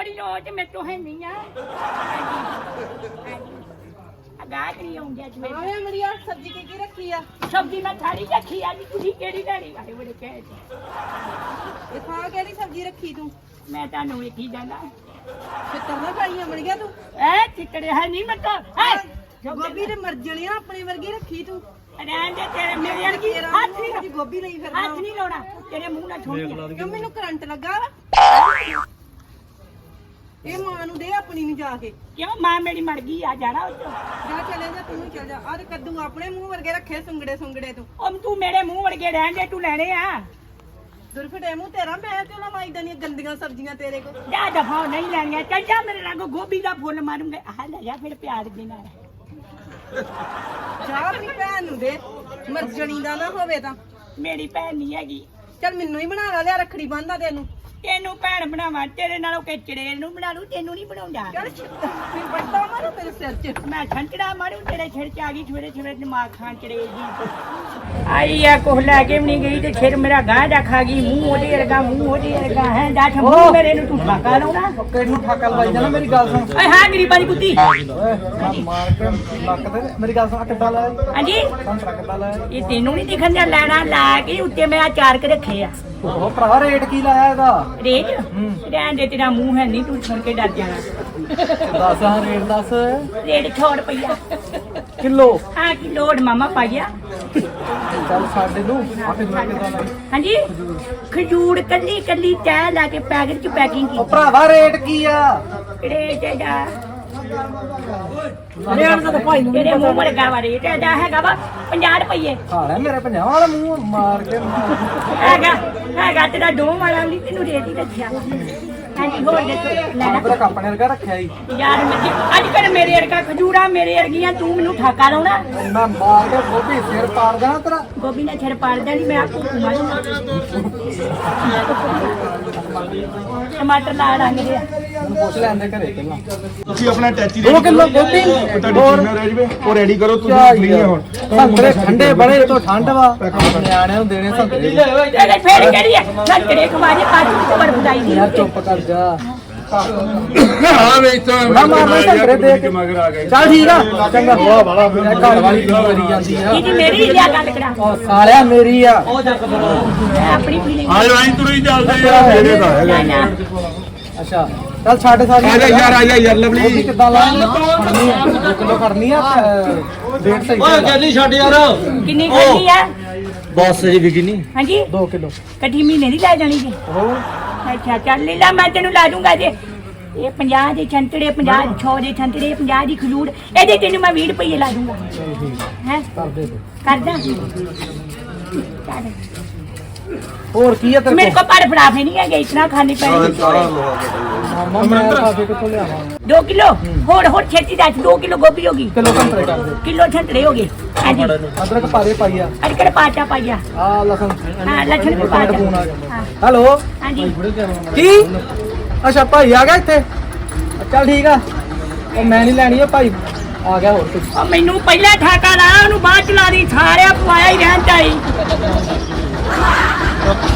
ਥੋੜੀ ਲੋਟ ਮੇਰੇ ਤੋਂ ਹੈ ਨਹੀਂ ਆ ਅਗਾ ਕਰੀ ਆਉਂਦੀ ਅੱਜ ਮੈਂ ਆਵੇ ਮੜੀਆ ਸਬਜ਼ੀ ਕੀ ਕੀ ਰੱਖੀ ਆ? ਸਬਜ਼ੀ ਮੈਂ ਥਾਲੀ ਰੱਖੀ ਆ ਜੀ ਤੁਸੀਂ ਕਿਹੜੀ ਲੈਣੀ ਵਾਲੇ ਬੜੇ ਕਹਿ ਇਹ ਖਾ ਕਿਹੜੀ ਸਬਜ਼ੀ ਰੱਖੀ ਤੂੰ? ਮੈਂ ਤੁਹਾਨੂੰ ਵੇਖੀ ਜਾਣਾ ਛਿੱਤਰ ਨਾ ਖਾਈਆਂ ਮੜੀਆ ਤੂੰ? ਐ ਚਿੱਟੜੇ ਹੈ ਨਹੀਂ ਮੈਂ ਤਾਂ ਐ! ਗੋਭੀ ਤੇ ਮਰ ਆਪਣੀ ਵਰਗੀ ਰੱਖੀ ਤੂੰ। ਰਹਿਣ ਦੇ ਤੇਰੇ ਮੇਰੇ ਵਰਗੀ। ਹੱਥ ਨਹੀਂ ਗੋਭੀ ਲਈ ਫਿਰਦਾ ਹੱਥ ਨਹੀਂ ਲਾਉਣਾ। ਤੇਰੇ ਮੂੰਹ ਨਾਲ ਛੋਟੀ ਕਿਉਂ ਮੈਨੂੰ ਕਰੰਟ ਲੱਗਾ ਵਾ? ਇਹ ਮਾਂ ਨੂੰ ਦੇ ਆਪਣੀ ਨੂੰ ਜਾ ਕੇ। ਕਿਉਂ? ਮਾਂ ਮੇਰੀ ਮਰ ਗਈ ਆ ਜਾਣਾ ਉੱਤੋਂ ਜਾ ਚਲੇ ਜਾ ਤੂੰ ਚਲ ਜਾ। ਆਹ ਤੇ ਕੱਦੂ ਆਪਣੇ ਮੂੰਹ ਵਰਗੇ ਰੱਖੇ ਸੁੰਗੜੇ ਸੁੰਗੜੇ ਤੂੰ। ਉਹ ਤੂੰ ਮੇਰੇ ਮੂੰਹ ਵਰਗੇ ਰਹਿਣ ਦੇ ਤੂੰ ਲੈਣੇ ਆ। ਦੁਰਫਟੇ ਮੂੰਹ ਤੇਰਾ ਮੈਂ ਕਿਉਂ ਨਾ ਮਾਈ ਦੀਆਂ ਗੰਦੀਆਂ ਸਬਜ਼ੀਆਂ ਤੇਰੇ ਕੋ ਜਾ ਦਫਾ ਨਹੀਂ ਲੈਣੀਆਂ। ਚੱਲ ਜਾ ਮੇਰੇ ਲਾਗੋ ਗੋਭੀ ਦਾ ਫੁੱਲ ਮਾਰੂੰਗੇ। ਆਹ ਲੈ ਜਾ ਫਿਰ ਪਿਆਜ਼ ਦੇ ਨਾਲ। ਜਾ ਆਪਣੀ ਭੈਣ ਨੂੰ ਦੇ। ਮਰਜਣੀ ਦਾ ਨਾ ਹੋਵੇ ਤਾਂ। ਮੇਰੀ ਭੈਣ ਨਹੀਂ ਹੈਗੀ। ਚੱਲ ਮੈਨੂੰ ਹੀ ਬਣਾ ਲਾ ਲਿਆ ਰੱਖੜੀ ਬੰਨਦਾ ਤੈਨੂੰ। ਤੈਨੂੰ ਭੈਣ ਬਣਾਵਾਂ ਤੇਰੇ ਨਾਲੋਂ ਕਿ ਚੜੇਲ ਨੂੰ ਬਣਾ ਲੂ ਤੈਨੂੰ ਨਹੀਂ ਬਣਾਉਂਦਾ। ਚੱਲ ਛਿੱਤਰ ਵੱਡਾ ਮਾਰੂ ਤੇਰੇ ਸਿਰ 'ਚ। ਮੈਂ ਛੰਟੜਾ ਮਾਰੂ ਤੇਰੇ ਛਿੜ ਚ ਆ ਗਈ ਛਵੇਰੇ ਛਵੇਰੇ ਦਿਮਾਗ ਖਾਂ ਚੜੇਲ ਜੀ ਆਈ ਆ ਕੁਛ ਲੈ ਕੇ ਵੀ ਨਹੀਂ ਗਈ ਤੇ ਛਿਰ ਮੇਰਾ ਗਾਂ ਜਾ ਖਾ ਗਈ ਮੂੰਹ ਉਹਦੇ ਵਰਗਾ ਮੂੰਹ ਉਹਦੇ ਵਰਗਾ ਹੈ ਡਾਠ ਮੂੰਹ ਮੇਰੇ ਨੂੰ ਤੂੰ ਠਾਕਾ ਲਾਉਣਾ ਕਿਹਨੂੰ ਠਾਕਾ ਲਵਾਈ ਜਾਣਾ ਮੇਰੀ ਗੱਲ ਸੁਣ। ਓਏ ਹਾਂ ਗਰੀਬਾਂ ਦੀ ਕੁੱਤੀ। ਓਏ ਮਾਰ ਕੇ ਲੱਕ ਤੇ ਮੇਰੀ ਗੱਲ ਸੁਣ ਕਿੱਦਾਂ ਲਾਇਆ ਹਾਂਜੀ? ਕਿੱਦਾਂ ਲਾਇਆ ਇਹ ਤੈਨੂੰ ਨਹੀਂ ਦਿਖਣ ਦਾ ਲੈਣਾ ਲਾ ਕੇ ਉੱਤੇ ਮੈਂ ਆ ਚਾਰ ਕੇ ਰੱਖੇ ਆ। ਉਹ ਭਰਾ ਰੇਟ ਕੀ ਲਾਇਆ ਇਹਦਾ? ਰੇਜ ਰਹਿਣ ਦੇ ਤੇਰਾ ਮੂੰਹ ਹੈ ਨਹੀਂ ਤੂੰ ਸੁਣ ਕੇ ਡਰ ਜਾਣਾ। ਦੱਸ ਹਾਂ ਰੇਟ ਦੱਸ। ਰੇਟ 100 ਰੁਪਈਆ? ਕਿਲੋ? ਹਾਂ ਕਿ ਲੋੜ ਮਾਮਾ ਪਾਇਆ ਚੱਲ ਸਾਡੇ ਨੂੰ ਆ ਕਿੱਦਾਂ ਕਿੱਦਾਂ ਲਾਈ ਹਾਂਜੀ? ਖਜੂਰ ਕੱਲੀ ਕੱਲੀ ਤੈ ਲਾ ਕੇ ਪੈਕਟ ਚ ਪੈਕਿੰਗ ਉਹ ਕੀਤੀ ਭਰਾਵਾ ਰੇਟ ਕੀ ਆ? ਰੇਟ ਇਹਦਾ ਰੇਟ ਤਾਂ ਭਾਈ ਨੂੰ ਤੇਰੇ ਮੂੰਹ ਵਰਗਾ ਵਾ ਰੇਟ ਇਹਦਾ ਹੈਗਾ ਵਾ 50 ਰੁਪਈਏ। ਖਾਣਾ ਮੇਰੇ ਵਾਲਾ ਮੂੰਹ ਮਾਰ ਕੇ ਮਾਰ। ਹੈਗਾ ਹੈਗਾ ਤੇਰਾ ਦੋ ਵਾਲਾ ਨਹੀਂ ਤੈਨੂੰ ਰੇਟ ਹੀ ਦੱਸਿਆ। ਹਾਂਜੀ ਹੋਰ ਦੱਸੋ ਲੈਣਾ ਆਪਣਾ ਕੱਪੜੇ ਵਰਗਾ ਰੱਖਿਆ ਹੀ ਯਾਰ ਮੈਂ ਅੱਜ ਕੱਲ ਮੇਰੇ ਵਰਗਾ ਖਜੂਰਾ ਮੇਰੇ ਵਰਗੀਆਂ ਤੂੰ ਮੈਨੂੰ ਠਾਕਾ ਲਾਉਣਾ? ਮੈਂ ਮਾਰ ਕੇ ਗੋਭੀ ਸਿਰ ਪਾੜ ਦੇਣਾ ਤੇਰਾ। ਗੋਭੀ ਨਾਲ ਛੜ ਪਾੜ ਦੇਣੀ ਮੈਂ ਆਪੂ ਮਾਰੂੰਗਾ ਟਮਾਟਰ ਲਾ ਡਾਂਗੇ ਮੈਨੂੰ ਪੁੱਛ ਲੈਂਦੇ ਘਰੇ ਪਹਿਲਾਂ ਤੁਸੀਂ ਆਪਣਾ ਟੈਚੀ ਦੋ ਕਿਲੋ ਗੋਭੀ? ਤੁਹਾਡੀ ਹੋਰ। ਟੀਮ ਨਾਲ ਰਹਿ ਜਵੇ। ਉਹ ਰੈਡੀ ਕਰੋ ਤੁਸੀਂ ਫ੍ਰੀ ਹੁਣ ਸੰਤਰੇ ਠੰਡੇ ਬੜੇ ਤੋਂ ਠੰਡ ਵਾ। ਨਿਆਣਿਆਂ ਨੂੰ ਦੇਣੇ ਸੰਤਰੇ ਤੇਰੇ ਫੇਰ ਕਿਹੜੀ ਹੈ ਛੱਟੜੇ ਖਵਾਜੇ ਕਾਜੂ ਤੋਂ ਬਰਫਦਾਈ ਦੀ ਯਾਰ ਚੁੱਪ ਕਰ ਜਾ। ਹਾਂ ਵੇ ਤਾਂ ਮੈਂ ਮਾਰਨਾ ਸੰਤਰੇ ਦੇ ਕੇ ਮਗਰ ਆ ਗਏ। ਚੱਲ ਠੀਕ ਆ। ਚੰਗਾ। ਵਾਹ ਵਾਲਾ ਘਰ ਵਾਲੀ ਕਰੀ ਜਾਂਦੀ ਆ। ਇਹ ਜੀ ਮੇਰੀ ਲਿਆ ਗੱਲ ਕਰਾ। ਉਹ ਸਾਲਿਆ ਮੇਰੀ ਆ। ਮੈਂ ਆਪਣੀ ਫੀਲਿੰਗ ਆ ਜਾ ਐਂ ਤੁਰੀ ਚੱਲਦੇ ਆ। ਮੇਰੇ ਤਾਂ ਹੈਗਾ ਅੱਛਾ। ਚੱਲ ਛੱਡ ਸਾਰੀ ਆ ਜਾ ਯਾਰ ਆ ਜਾ ਯਾਰ ਲਵਲੀ। ਕਿੱਦਾਂ ਲਾਣੀ ਖੜਨੀ ਆ। ਕਿਲੋ ਆ ਡੇਢ ਸਹੀ ਓਏ ਗੱਲੀ ਛੱਡ ਯਾਰ। ਕਿੰਨੀ ਕਰਨੀ ਆ? ਬਸ ਜੀ ਵਿਕਨੀ ਹਾਂਜੀ। 2 ਕਿਲੋ। ਕੱਢੀ ਮਹੀਨੇ ਦੀ ਲੈ ਜਾਣੀ ਜੀ। ਅੱਛਾ ਚੱਲ ਲੈ ਲਾ ਮੈਂ ਤੈਨੂੰ ਲਾ ਦੂੰਗਾ ਜੇ। ਇਹ 50 ਦੇ ਛੰਤੜੇ 50 6 ਦੇ ਛੰਤੜੇ 50 ਦੀ ਖਜੂਰ ਇਹਦੇ ਤੈਨੂੰ ਮੈਂ 20 ਰੁਪਏ ਲਾ ਦੂੰਗਾ। ਹੈ? ਕਰ ਦੇ ਦੇ ਕਰਦਾ। ਚੱਲ। ਹੋਰ ਕੀ ਆ ਤੇਰੇ ਮੇਰੇ ਕੋ ਪਰ ਫੜਾ ਫੇ ਨਹੀਂ ਹੈਗੇ ਇਤਨਾ ਖਾਲੀ ਪੈਣੀ ਕੋਲ ਕਿੱਥੋਂ ਲਿਆਵਾਂ? 2 ਕਿਲੋ? ਹੋਰ ਹੋਰ ਛੇਤੀ ਦੱਸ 2 ਕਿਲੋ ਗੋਭੀ ਹੋ ਗਈ। ਕਿਲੋ ਕਰ ਦੇ। ਕਿਲੋ ਛੰਤੜੇ ਹੋ ਗਏ। ਹਾਂਜੀ। ਅਦਰਕ ਪਾਰੇ ਪਾਈ ਆ। ਅੜਕੜ ਪਾਚਾ ਪਾਇਆ ਆ? ਲਸਣ। ਹਾਂ ਲੱਛਣ ਵੀ ਪਾਚਾ ਫੋਨ ਆ ਗਿਆ ਹਾਂ ਹੈਲੋ? ਹਾਂਜੀ। ਕੀ? ਅੱਛਾ ਭਾਈ ਆ ਗਿਆ ਇੱਥੇ? ਚੱਲ ਠੀਕ ਆ। ਉਹ ਮੈਂ ਨਹੀਂ ਲੈਣੀ ਆ ਭਾਈ ਆ ਗਿਆ ਹੋਰ ਕੁਝ ਉਹ ਮੈਨੂੰ ਪਹਿਲਾਂ ਠਾਕਾ ਲਾ ਉਹਨੂੰ ਬਾਅਦ ਚ ਲਾ ਦੀ ਸਾਰਿਆ ਪਵਾਇਆ ਹੀ ਰਹਿਣ ਚਾਹੀ народ.